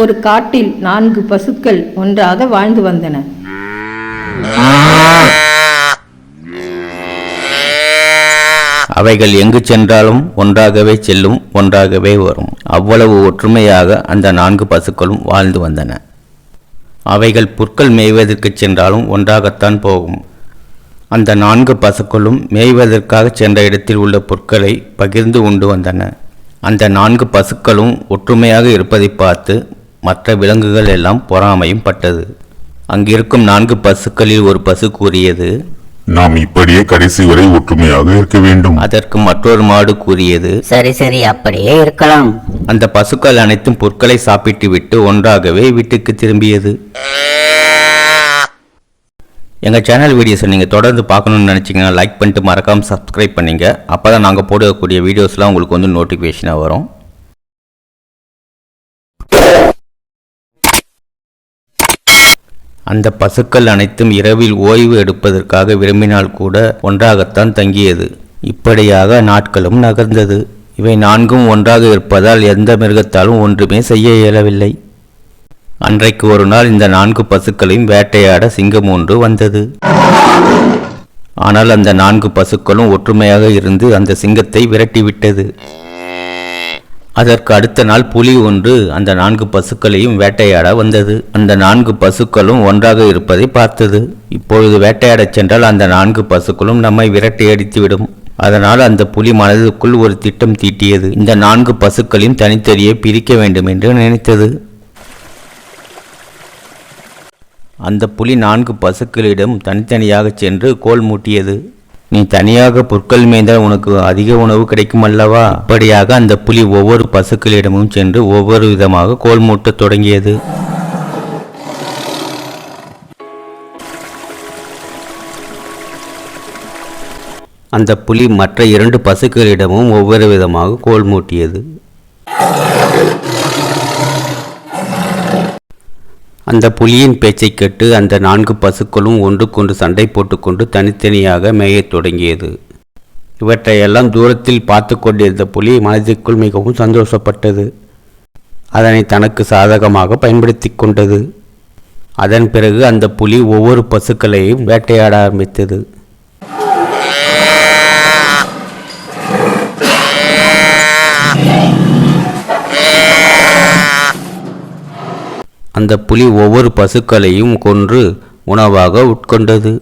ஒரு காட்டில் நான்கு பசுக்கள் ஒன்றாக வாழ்ந்து வந்தன. அவைகள் எங்கு சென்றாலும் ஒன்றாகவே செல்லும் ஒன்றாகவே வரும். அவ்வளவு ஒற்றுமையாக அந்த நான்கு பசுக்களும் வாழ்ந்து வந்தன. அவைகள் புற்கள் மேய்வதற்கு சென்றாலும் ஒன்றாகத்தான் போகும். அந்த நான்கு பசுக்களும் மேய்வதற்காக சென்ற இடத்தில் உள்ள புற்களை பகிர்ந்து உண்டு வந்தன. அந்த நான்கு பசுக்களும் ஒற்றுமையாக இருப்பதை பார்த்து மற்ற விலங்குகள் எல்லாம் பொறாமையும் பட்டது. அங்கிருக்கும் நான்கு பசுக்களில் ஒரு பசு கூறியது நாம் இப்படியே கடைசி வரை ஒற்றுமையாக இருக்க வேண்டும். அதற்கு மற்றொரு மாடு கூறியது சரி சரி அப்படியே இருக்கலாம். அந்த பசுக்கள் அனைத்தும் புற்களை சாப்பிட்டு விட்டு ஒன்றாகவே வீட்டுக்கு திரும்பியது. எங்கள் சேனல் வீடியோஸை நீங்கள் தொடர்ந்து பார்க்கணும்னு நினச்சிங்கன்னா லைக் பண்ணிட்டு மறக்காமல் சப்ஸ்கிரைப் பண்ணீங்க. அப்போ தான் நாங்கள் போடக்கூடிய வீடியோஸ்லாம் உங்களுக்கு வந்து நோட்டிஃபிகேஷனாக வரும். அந்த பசுக்கள் அனைத்தும் இரவில் ஓய்வு எடுப்பதற்காக விரும்பினால் கூட ஒன்றாகத்தான் தங்கியது. இப்படியாக நாட்களும் நகர்ந்தது. இவை நான்கும் ஒன்றாக இருப்பதால் எந்த மிருகத்தாலும் ஒன்றுமே செய்ய இயலவில்லை. அன்றைக்கு ஒரு நாள் இந்த நான்கு பசுக்களையும் வேட்டையாட சிங்கம் ஒன்று வந்தது. ஆனால் அந்த நான்கு பசுக்களும் ஒற்றுமையாக இருந்து அந்த சிங்கத்தை விரட்டிவிட்டது. அதற்கு அடுத்த நாள் புலி ஒன்று அந்த நான்கு பசுக்களையும் வேட்டையாட வந்தது. அந்த நான்கு பசுக்களும் ஒன்றாக இருப்பதை பார்த்தது. இப்பொழுது வேட்டையாடச் சென்றால் அந்த நான்கு பசுக்களும் நம்மை விரட்டியடித்துவிடும் அதனால் அந்த புலி மனதுக்குள் ஒரு திட்டம் தீட்டியது. இந்த நான்கு பசுக்களையும் தனித்தனியே பிரிக்க வேண்டும் என்று நினைத்தது. அந்த புலி நான்கு பசுக்களிடம் தனித்தனியாக சென்று கோல் மூட்டியது. நீ தனியாக புற்கள் மேய்ந்தால் உனக்கு அதிக உணவு கிடைக்கும் அல்லவா அப்படியாக அந்த புலி ஒவ்வொரு பசுக்களிடமும் சென்று ஒவ்வொரு விதமாக கோல் மூட்டத் தொடங்கியது. அந்த புலி மற்ற இரண்டு பசுக்களிடமும் ஒவ்வொரு விதமாக கோல் மூட்டியது. அந்த புலியின் பேச்சை கேட்டு அந்த நான்கு பசுக்களும் ஒன்றுக்கொன்று சண்டை போட்டுக்கொண்டு தனித்தனியாக மேயத் தொடங்கியது. இவற்றையெல்லாம் தூரத்தில் பார்த்து கொண்டிருந்த புலி மனதிற்குள் மிகவும் சந்தோஷப்பட்டது. அதனை தனக்கு சாதகமாக பயன்படுத்தி கொண்டது. அதன் பிறகு அந்த புலி ஒவ்வொரு பசுக்களையும் வேட்டையாட ஆரம்பித்தது. அந்த புலி ஒவ்வொரு பசுக்களையும் கொன்று உணவாக உட்கொண்டது.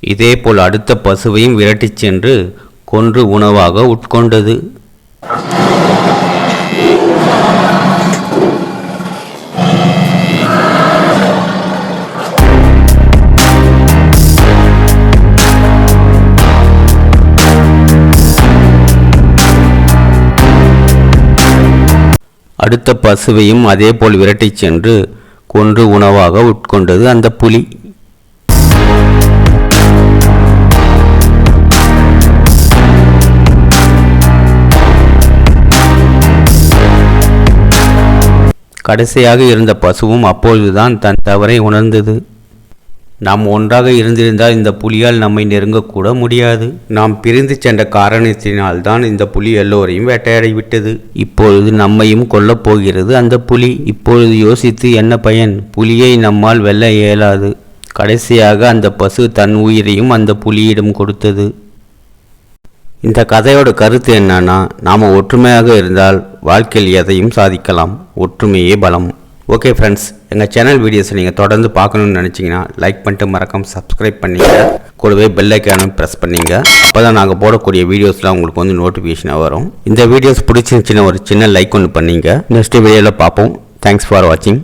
இதேபோல் அடுத்த பசுவையும் விரட்டிச் சென்று கொன்று உணவாக உட்கொண்டது. அடுத்த பசுவையும் அதேபோல் விரட்டிச் சென்று கொன்று உணவாக உட்கொண்டது அந்த புலி. கடைசியாக இருந்த பசுவும் அப்பொழுதுதான் தன் தவறை உணர்ந்தது. நாம் ஒன்றாக இருந்திருந்தால் இந்த புலியால் நம்மை நெருங்கக்கூட முடியாது. நாம் பிரிந்து சென்ற காரணத்தினால்தான் இந்த புலி எல்லோரையும் வேட்டையாடி விட்டது இப்பொழுது நம்மையும் கொல்லப் போகிறது அந்த புலி. இப்பொழுது யோசித்து என்ன பயன்? புலியை நம்மால் வெல்ல இயலாது. கடைசியாக அந்த பசு தன் உயிரையும் அந்த புலியிடம் கொடுத்தது. இந்த கதையோட கருத்து என்னன்னா நாம் ஒற்றுமையாக இருந்தால் வாழ்க்கையில் எதையும் சாதிக்கலாம். ஒற்றுமையே பலம். ஓகே ஃப்ரெண்ட்ஸ் எங்கள் சேனல் வீடியோஸை நீங்கள் தொடர்ந்து பார்க்கணுன்னு நினச்சிங்கன்னா லைக் பண்ணிட்டு மறக்காம சப்ஸ்கிரைப் பண்ணிங்க. கூடவே பெல் ஐக்கானும் ப்ரெஸ் பண்ணிங்க. அப்போ தான் நாங்கள் போடக்கூடிய வீடியோஸ்லாம் உங்களுக்கு வந்து நோட்டிஃபிகேஷனாக வரும். இந்த வீடியோஸ் பிடிச்சிருந்துச்சின்னா ஒரு சின்ன லைக் ஒன்று பண்ணிங்க. நெக்ஸ்ட் வீடியோவில் பார்ப்போம். தேங்க்ஸ் ஃபார் வாட்சிங்